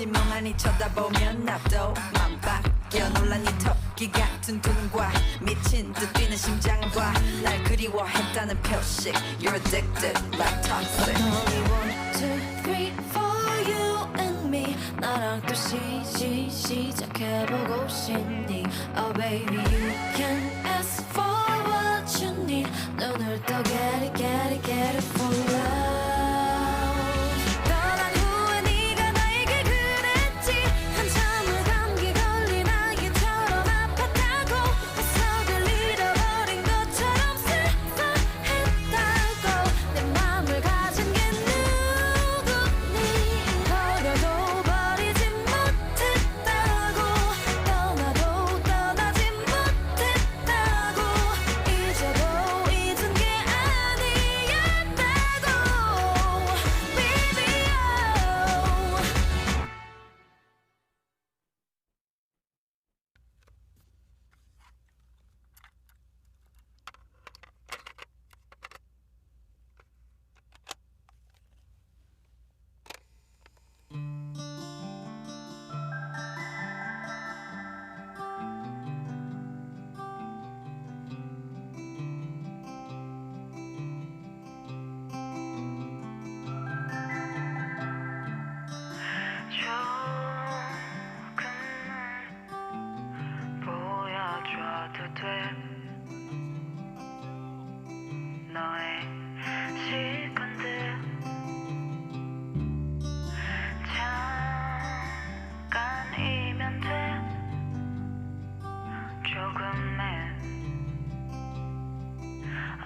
같이 멍하니 쳐다보면 나도 맘 바뀌어 놀란 이 토끼 같은 눈과 미친 듯 뛰는 심장과 날 그리워했다는 표식 You're addicted like toxic Only one, two, three, four You and me 나랑 또 시, 시, 시작해보고 싶니 Oh baby you can ask for what you need 눈을 떠 get it, get it, get it for love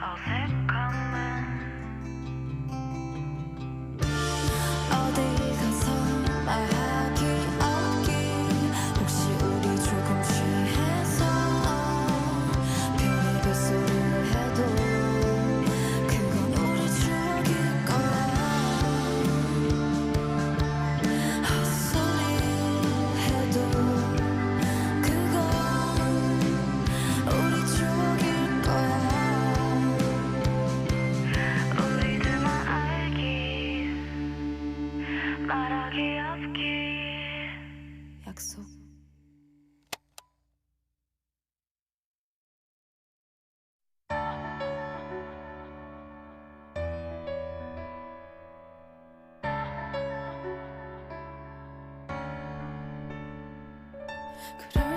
All. 그래.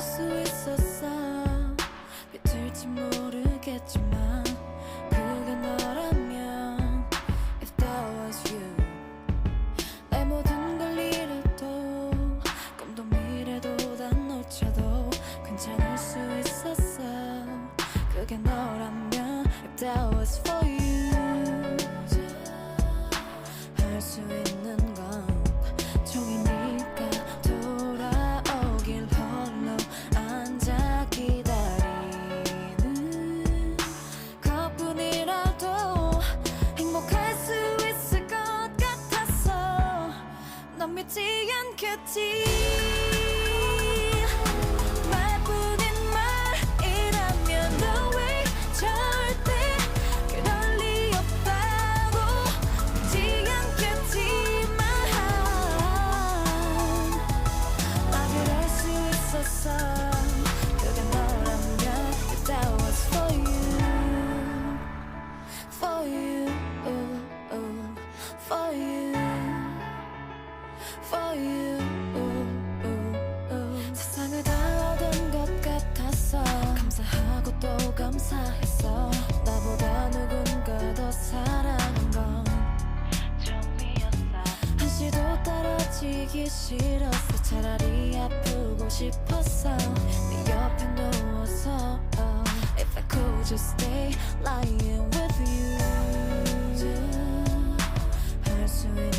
for you. 세상을 다 얻은 것 같아서 감사하고 또 감사했어. 나보다 누군가 더 사랑한 건 한시도 떨어지기 싫었어. 차라리 아프고 싶었어. 네 옆에 누워서 oh, If I could just stay lying with you. 할수 있는